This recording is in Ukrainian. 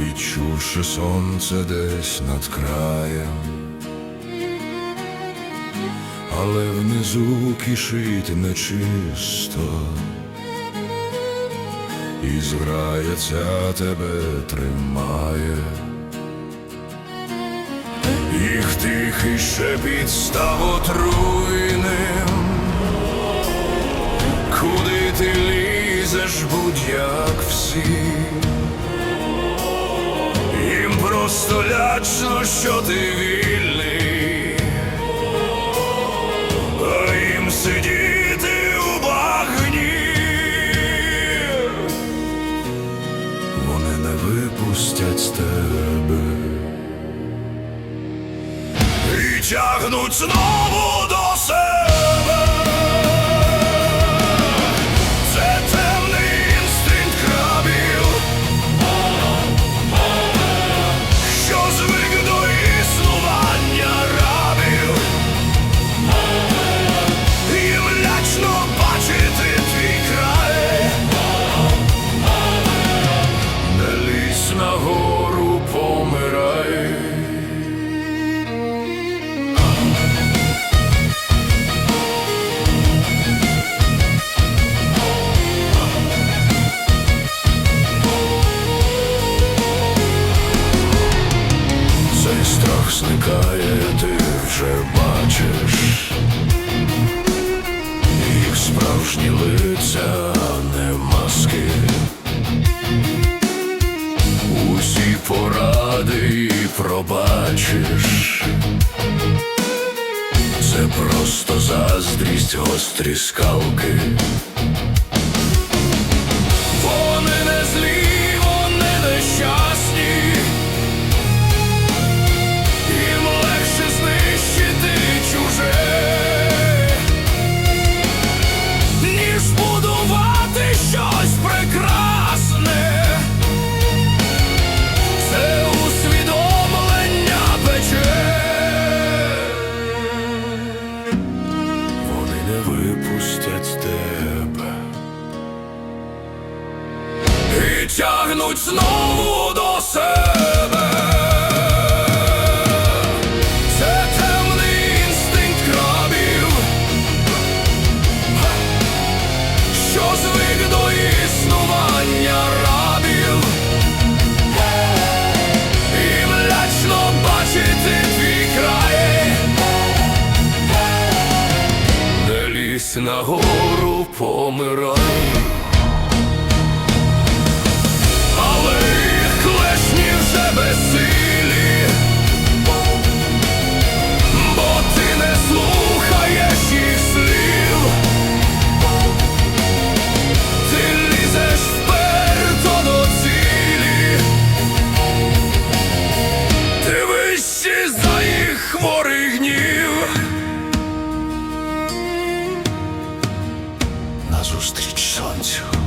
відчувши сонце десь над краєм, але внизу кишить нечисто, і зграя ця тебе тримає. Їх тихий шепіт став отруйним. Куди ти лізеш, будь-як всі? Їм просто лячно, що ти вільний, а їм сидіти у багні. Вони не випустять з тебе і тягнуть знову до себе. Цей зникає, ти вже бачиш їх справжні лиця, а не маски. Усі поради пробачиш. Це просто заздрість, гострі скалки. Тягнуть знову до себе. Це темний інстинкт крабів, що звик до існування 传承